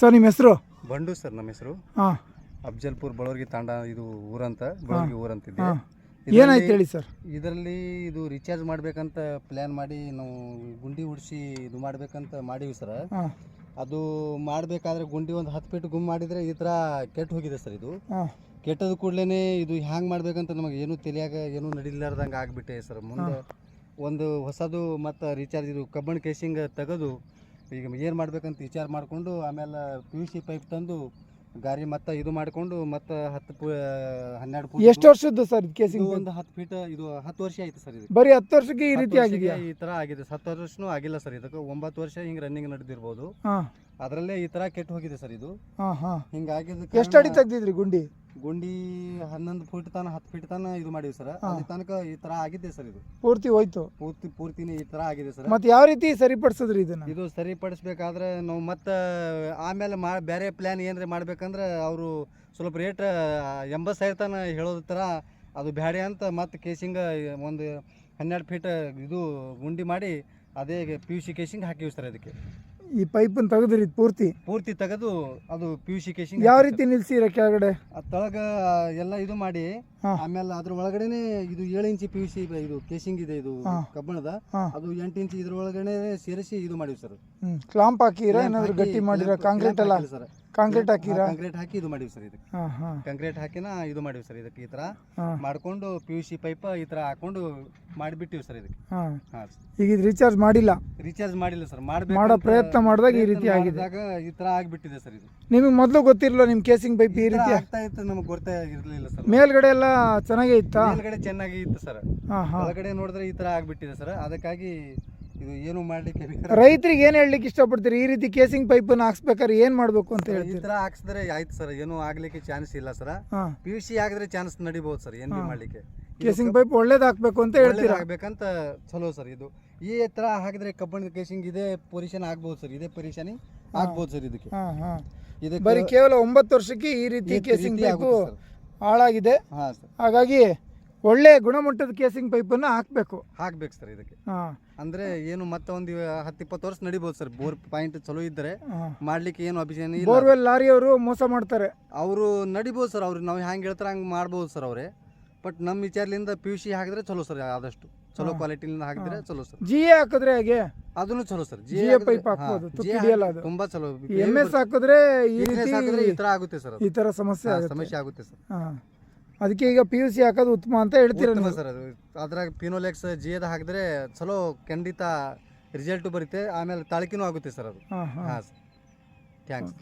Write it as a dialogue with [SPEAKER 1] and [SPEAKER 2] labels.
[SPEAKER 1] Sir ನಿಮ್ಮ ಹೆಸರು?
[SPEAKER 2] ಬಂಡು sir ನಮ್ಮ ಹೆಸರು.
[SPEAKER 1] ಹಾಂ.
[SPEAKER 2] ಅಫ್ಜಲ್ಪುರ್ ಬಳವರ್ಗಿ ತಾಂಡ ಇದು ಊರಂತ ಬಳವರ್ಗಿ ಊರಂತಿದೆ.
[SPEAKER 1] ಏನಾಯ್ತು ಹೇಳಿ ಸರ್?
[SPEAKER 2] ಇದರಲ್ಲಿ ಇದು ರಿಚಾರ್ಜ್ ಮಾಡ್ಬೇಕಂತ ಪ್ಲಾನ್ ಮಾಡಿ ನಾವು ಗುಂಡಿ ಉಡ್ಸಿ ಇದು ಮಾಡ್ಬೇಕಂತ ಮಾಡೀವಿ ಸರ್. ಅದು ಮಾಡಬೇಕಾದ್ರೆ ಗುಂಡಿ ಒಂದು ಹತ್ತು ಫೀಟ್ ಗುಮ್ ಮಾಡಿದ್ರೆ ಈ ತರ ಕೆಟ್ಟು ಹೋಗಿದೆ ಸರ್ ಇದು. ಕೆಟ್ಟದ ಕೂಡಲೇ ಇದು ಹ್ಯಾಂಗ್ ಮಾಡ್ಬೇಕಂತ ನಮಗೆ ಏನು ತಿಳಿಯಾಗ ಏನೂ ನಡಿಲಾರ್ದಂಗ ಆಗಿಬಿಟ್ಟೆ ಸರ್. ಮುಂದೆ ಒಂದು ಹೊಸದು ಮತ್ತು ರಿಚಾರ್ಜ್ ಇದು ಕಬ್ಬಣ ಕೇಸಿಂಗ್ ತೆಗೆದು ಈಗ ಏನು ಮಾಡಬೇಕಂತ ವಿಚಾರ ಮಾಡಿಕೊಂಡು ಆಮೇಲೆ ಪಿ ಯು ಸಿ ಪೈಪ್ ತಂದು ಗಾರಿ ಮತ್ತೆ ಇದು ಮಾಡಿಕೊಂಡು ಮತ್ತೆ ಹತ್ತು ಹನ್ನೆರಡು ಫೂಟ್
[SPEAKER 1] ಎಷ್ಟು ವರ್ಷದ್ದು ಸರ್ ಇದು
[SPEAKER 2] ಇದು
[SPEAKER 1] ಕೇಸಿಂಗ್
[SPEAKER 2] ಒಂದು ಹತ್ತು ಫೀಟ್ ಇದು ಹತ್ತು ವರ್ಷ ಆಯ್ತು ಸರ್ ಇದು
[SPEAKER 1] ಬರೀ ಹತ್ತು ವರ್ಷಕ್ಕೆ ಈ ರೀತಿ
[SPEAKER 2] ಆಗಿದೆ
[SPEAKER 1] ಆಗಿದೆಯಾ?
[SPEAKER 2] ಈ ತರ ಆಗಿದೆ. ಹತ್ತು ವರ್ಷನೂ ಆಗಿಲ್ಲ ಸರ್ ಇದಕ್ಕೆ. ಒಂಬತ್ತು ವರ್ಷ ಹಿಂಗೆ ರನ್ನಿಂಗ್ ನಡೆದಿರ್ಬೋದು.
[SPEAKER 1] ಹಾಂ.
[SPEAKER 2] ಅದರಲ್ಲೇ ಈ ತರ ಕೆಟ್ಟು ಹೋಗಿದೆ ಸರ್ ಇದು.
[SPEAKER 1] ಹಾ ಹಾಂ.
[SPEAKER 2] ಹಿಂಗಾಗಿದ್ದಕ್ಕೆ
[SPEAKER 1] ಎಷ್ಟು ಅಡಿ ತೆಗ್ದಿದ್ರಿ ಗುಂಡಿ?
[SPEAKER 2] ಗುಂಡಿ ಹನ್ನೊಂದು ಫೀಟ್ ತನ ಹತ್ತು ಫೀಟ್ ತನ ಇದು ಮಾಡಿವಿ ಸರ್. ಅಲ್ಲಿ ತನಕ ಈ ತರ ಆಗಿದೆ ಸರ್ ಇದು.
[SPEAKER 1] ಪೂರ್ತಿ ಹೋಯ್ತು?
[SPEAKER 2] ಪೂರ್ತಿ ಪೂರ್ತಿನೇ ಈ ತರ ಆಗಿದೆ ಸರ್.
[SPEAKER 1] ಮತ್ತೆ ಯಾವ ರೀತಿ ಸರಿಪಡಿಸಿದ್ರಿ ಇದನ್ನ?
[SPEAKER 2] ಇದು ಸರಿಪಡಿಸ್ಬೇಕಾದ್ರೆ ನಾವು ಮತ್ತೆ ಆಮೇಲೆ ಮಾ ಬೇರೆ ಪ್ಲ್ಯಾನ್ ಏನ್ರಿ ಮಾಡ್ಬೇಕಂದ್ರೆ ಅವರು ಸ್ವಲ್ಪ ರೇಟ್ ಎಂಬತ್ತು ಸಾವಿರ ತನ ಹೇಳೋದ ಥರ ಅದು ಬ್ಯಾಡೆ ಅಂತ ಮತ್ತೆ ಕೇಸಿಂಗ್ ಒಂದು ಹನ್ನೆರಡು ಫೀಟ್ ಇದು ಗುಂಡಿ ಮಾಡಿ ಅದೇ ಪಿ ಯು ಸಿ ಕೇಸಿಂಗ್ ಹಾಕಿವಿ ಸರ್ ಅದಕ್ಕೆ.
[SPEAKER 1] ಈ ಪೈಪ್ ತೆಗೆದ್ರಿ ಇದು ಪೂರ್ತಿ?
[SPEAKER 2] ಪೂರ್ತಿ ತೆಗೆದು ಅದು ಪಿ ಯು ಸಿ ಕೇಸಿಂಗ್
[SPEAKER 1] ಯಾವ ರೀತಿ ನಿಲ್ಸಿರ ಕೆಳಗಡೆ?
[SPEAKER 2] ತಳಗ ಎಲ್ಲ ಇದು ಮಾಡಿ
[SPEAKER 1] ಹಾ.
[SPEAKER 2] ಆಮೇಲೆ ಅದ್ರ ಒಳಗಡೆನೆ ಇದು ಏಳು ಇಂಚಿ ಪಿ ಯು ಸಿ ಇದು ಕೇಸಿಂಗ್ ಇದೆ ಇದು
[SPEAKER 1] ಹಾ.
[SPEAKER 2] ಕಬ್ಬಣದ.
[SPEAKER 1] ಹಾ.
[SPEAKER 2] ಅದು ಎಂಟು ಇಂಚಿ ಇದ್ರ ಒಳಗಡೆ ಸೇರಿಸಿ ಇದು ಮಾಡಿವಿ ಸರ್.
[SPEAKER 1] ಹ್ಮ್. ಕ್ಲಾಂಪ್ ಹಾಕಿರ? ಏನಾದ್ರು ಗಟ್ಟಿ ಮಾಡಿರ? ಕಾಂಕ್ರೀಟ್ ಎಲ್ಲ
[SPEAKER 2] ಸರ್.
[SPEAKER 1] ಕಾಂಕ್ರೀಟ್ ಹಾಕಿರ?
[SPEAKER 2] ಕಾಂಕ್ರೀಟ್ ಹಾಕಿ ಇದು ಮಾಡಿವಿ ಸರ್ ಇದಕ್ಕೆ.
[SPEAKER 1] ಹಾಂ ಹಾಂ.
[SPEAKER 2] ಕಾಂಕ್ರೀಟ್ ಹಾಕಿನ ಇದು ಮಾಡಿವಿ ಸರ್ ಇದಕ್ಕೆ ಈ ತರ.
[SPEAKER 1] ಹಾಂ.
[SPEAKER 2] ಮಾಡ್ಕೊಂಡು ಪಿ ಯು ಸಿ ಪೈಪ್ ಈ ತರ ಹಾಕೊಂಡು ಮಾಡಿಬಿಟ್ಟಿವಿ ಸರ್ ಇದಕ್ಕೆ.
[SPEAKER 1] ಹಾಂ.
[SPEAKER 2] ಹಾ.
[SPEAKER 1] ಈಗ ಇದು ರೀಚಾರ್ಜ್ ಮಾಡಿಲ್ಲ?
[SPEAKER 2] ರೀಚಾರ್ಜ್ ಮಾಡಿಲ್ಲ ಸರ್ ಮಾಡಬೇಕು
[SPEAKER 1] ಮಾಡೋ ಪ್ರಯತ್ನ ಮಾಡಿದಾಗ ಈ ರೀತಿ ಆಗಿದೆ.
[SPEAKER 2] ಈ ತರ ಆಗಿಬಿಟ್ಟಿದೆ ಸರ್ ಇದು.
[SPEAKER 1] ನಿಮಗೆ ಮೊದಲು ಗೊತ್ತಿರಲ್ಲ ನಿಮ್ಮ ಕೇಸಿಂಗ್ ಪೈಪ್ ಈ
[SPEAKER 2] ಈ
[SPEAKER 1] ರೀತಿ
[SPEAKER 2] ಆಗ್ತಾ ಇತ್ತು ನಮಗೆ ಗೊತ್ತೇ ಆಗಿರಲಿಲ್ಲ ಸರ್
[SPEAKER 1] ಮೇಲ್ಗಡೆ ಎಲ್ಲ ಚೆನ್ನಾಗೇ ಇತ್ತಾ?
[SPEAKER 2] ಮೇಲ್ಗಡೆ ಚೆನ್ನಾಗಿ ಇತ್ತು ಸರ್ ಒಳಗಡೆ ನೋಡಿದ್ರೆ ಈ ತರ ಆಗಿಬಿಟ್ಟಿದೆ ಸರ್ ಅದಕ್ಕಾಗಿ ಇದು ಏನು ಮಾಡ್ಲಿಕ್ಕೆ
[SPEAKER 1] ರೈತರಿಗೆ ಏನು ಹೇಳಲಿಕ್ಕೆ ಇಷ್ಟಪಡ್ತೀರಿ? ಈ ರೀತಿ ಕೇಸಿಂಗ್ ಪೈಪ್ ಹಾಕ್ಸ್ಬೇಕಾದ್ರೆ ಏನ್ ಮಾಡಬೇಕು ಅಂತ
[SPEAKER 2] ಈ
[SPEAKER 1] ಹೇಳ್ತೀರಿ?
[SPEAKER 2] ತರ ಹಾಕ್ಸಿದ್ರೆ ಆಯ್ತು ಸರ್ ಏನು ಆಗ್ಲಿಕ್ಕೆ ಚಾನ್ಸ್ ಇಲ್ಲ ಸರ್ ಪಿ ಯು ಸಿ ಆಗಿದ್ರೆ ಚಾನ್ಸ್ ನಡಿಬಹುದು ಸರ್ ಏನ್ ಮಾಡ್ಲಿಕ್ಕೆ.
[SPEAKER 1] ಕೇಸಿಂಗ್ ಪೈಪ್ ಒಳ್ಳೇದಾಗಬೇಕು ಹಾಕ್ಬೇಕು ಅಂತ ಹೇಳ್ತೀರಾ?
[SPEAKER 2] ಆಗ್ಬೇಕಂತ ಚಲೋ ಸರ್ ಇದು. ಈ ತರ ಹಾಕಿದ್ರೆ ಕಬ್ಬಣದ ಕೇಸಿಂಗ್ ಇದೇ ಪೊಸಿಷನ್ ಆಗ್ಬೋದು ಸರ್ ಇದೇ ಪರಿಶಾನಿ ಆಗ್ಬೋದು ಸರ್ ಇದಕ್ಕೆ.
[SPEAKER 1] ಹಾ ಹಾಂ.
[SPEAKER 2] ಇದಕ್ಕೆ
[SPEAKER 1] ಬರೀ ಕೇವಲ ಒಂಬತ್ತು ವರ್ಷಕ್ಕೆ ಈ ರೀತಿ
[SPEAKER 2] ಈ
[SPEAKER 1] ಕೇಸಿಂಗ್
[SPEAKER 2] ರೀತಿ
[SPEAKER 1] ಪೈಪು
[SPEAKER 2] ಆಗುತ್ತೆ ಸರ್.
[SPEAKER 1] ಹಾಳಾಗಿದೆ.
[SPEAKER 2] ಹಾ ಸರ್
[SPEAKER 1] ಹಾಗಾಗಿ ಒಳ್ಳೆ ಗುಣಮಟ್ಟದ ಕೇಸಿಂಗ್ ಪೈಪನ್ನು ಹಾಕಬೇಕು.
[SPEAKER 2] ಹಾಕ್ಬೇಕು ಸರ್ ಇದಕ್ಕೆ.
[SPEAKER 1] ಹಾಂ.
[SPEAKER 2] ಅಂದ್ರೆ ಏನು ಮತ್ತೆ ಒಂದು ಹತ್ತು ಇಪ್ಪತ್ತು ವರ್ಷ ನಡಿಬೋದು ಸರ್ ಬೋರ್ ಪಾಯಿಂಟ್ ಚಲೋ ಇದ್ದರೆ
[SPEAKER 1] ಹಾಂ.
[SPEAKER 2] ಮಾಡ್ಲಿಕ್ಕೆ ಏನು ಅಭಿಷೇಕ ಇಲ್ಲ.
[SPEAKER 1] ಬೋರ್ವೆಲ್ ಲಾರಿಯವರು ಮೋಸ ಮಾಡ್ತಾರೆ.
[SPEAKER 2] ಅವರು ನಡಿಬೋದು ಸರ್ ಅವ್ರು ನಾವು ಹೆಂಗೆ ಹೇಳ್ತಾರೆ ಹಂಗೆ ಮಾಡ್ಬೋದು ಸರ್ ಅವರೇ. ಬಟ್ ನಮ್ಮ ವಿಚಾರದಿಂದ ಪಿ ಯು ಸಿ ಹಾಕಿದ್ರೆ ಚಲೋ ಸರ್ ಆದಷ್ಟು. ಚಲೋ. ಕ್ವಾಲಿಟಿಲಿಂದ ಹಾಕಿದ್ರೆ ಚಲೋ ಸರ್.
[SPEAKER 1] ಜಿ ಎ ಹಾಕಿದ್ರೆ ಹೇಗೆ?
[SPEAKER 2] ಅದನ್ನು ಚಲೋ ಸರ್.
[SPEAKER 1] ಜಿ ಎ ಪೈಪ್ ಹಾಕ್ಬೋದು, ತುಕ್ಕು ಹಿಡಿಯಲ್ಲ ಅದು.
[SPEAKER 2] ತುಂಬಾ ಚಲೋ.
[SPEAKER 1] ಎಂ ಎಸ್ ಹಾಕಿದ್ರೆ ಈ
[SPEAKER 2] ರೀತಿ ಹಾಕಿದ್ರೆ ಈ ತರ ಆಗುತ್ತೆ ಸರ್
[SPEAKER 1] ಈ ತರ ಸಮಸ್ಯೆ
[SPEAKER 2] ಸಮಸ್ಯೆ ಆಗುತ್ತೆ ಸರ್.
[SPEAKER 1] ಅದಕ್ಕೆ ಈಗ ಪಿ ಯು ಸಿ ಹಾಕೋದು ಉತ್ತಮ ಅಂತ ಹೇಳ್ತೀರ
[SPEAKER 2] ಸರ್ ಅದು. ಅದ್ರಾಗ ಪಿನೋಲೆಕ್ಸ್ ಜಿ ಎದ ಹಾಕಿದ್ರೆ ಚಲೋ ಖಂಡಿತ ರಿಸಲ್ಟ್ ಬರುತ್ತೆ. ಆಮೇಲೆ ತಾಳ್ಕಿನೂ ಆಗುತ್ತೆ ಸರ್ ಅದು.
[SPEAKER 1] ಹಾಂ
[SPEAKER 2] ಸರ್. ಥ್ಯಾಂಕ್ಸ್